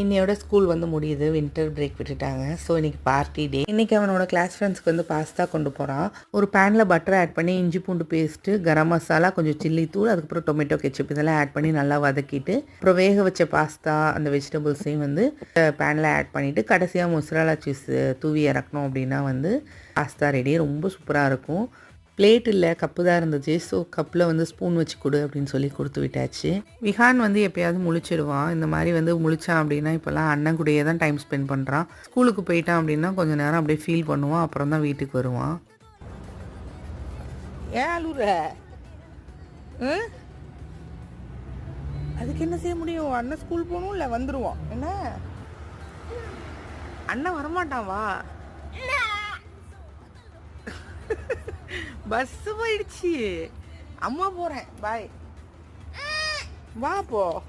இன்னையோட ஸ்கூல் வந்து முடியுது. வின்டர் பிரேக் விட்டுட்டாங்க. ஸோ இன்னைக்கு பார்ட்டி டே இன்னைக்கு அவனோட கிளாஸ் ஃப்ரெண்ட்ஸ்க்கு வந்து பாஸ்தா கொண்டு போகிறான் ஒரு பேனில் பட்டர் ஆட் பண்ணி இஞ்சி பூண்டு பேஸ்ட்டு கரம் மசாலா கொஞ்சம் சில்லி தூள் அதுக்கப்புறம் டொமேட்டோ கெச்சப் இதெல்லாம் ஆட் பண்ணி நல்லா வதக்கிட்டு அப்புறம் வேக வச்ச பாஸ்தா அந்த வெஜிடபிள்ஸையும் வந்து பேனில் ஆட் பண்ணிவிட்டு கடைசியாக மொசரலா சீஸ் தூவி இறக்கணும் அப்படின்னா வந்து பாஸ்தா ரெடி ரொம்ப சூப்பராக இருக்கும். பிளேட் இல்லை கப்பு தான் இருந்துச்சு. ஸோ கப்பில் வந்து ஸ்பூன் வச்சு கொடு அப்படின்னு சொல்லி கொடுத்து விட்டாச்சு. விஹான் வந்து எப்பயாவது முழிச்சிடுவான். இந்த மாதிரி வந்து முழிச்சான் அப்படின்னா இப்போல்லாம் அண்ணன் கூடயே தான் டைம் ஸ்பெண்ட் பண்ணுறான் ஸ்கூலுக்கு போயிட்டான் அப்படின்னா கொஞ்சம் நேரம் அப்படியே ஃபீல் பண்ணுவான். அப்புறம் தான் வீட்டுக்கு வருவான். ம்? அதுக்கு என்ன செய்ய முடியும்? அண்ணன் ஸ்கூல் போகணும் இல்லை வந்துடுவான் என்ன? அண்ணன் வரமாட்டான் வா. பஸ் போயிடுச்சு. அம்மா போறேன். பாய் வா போ.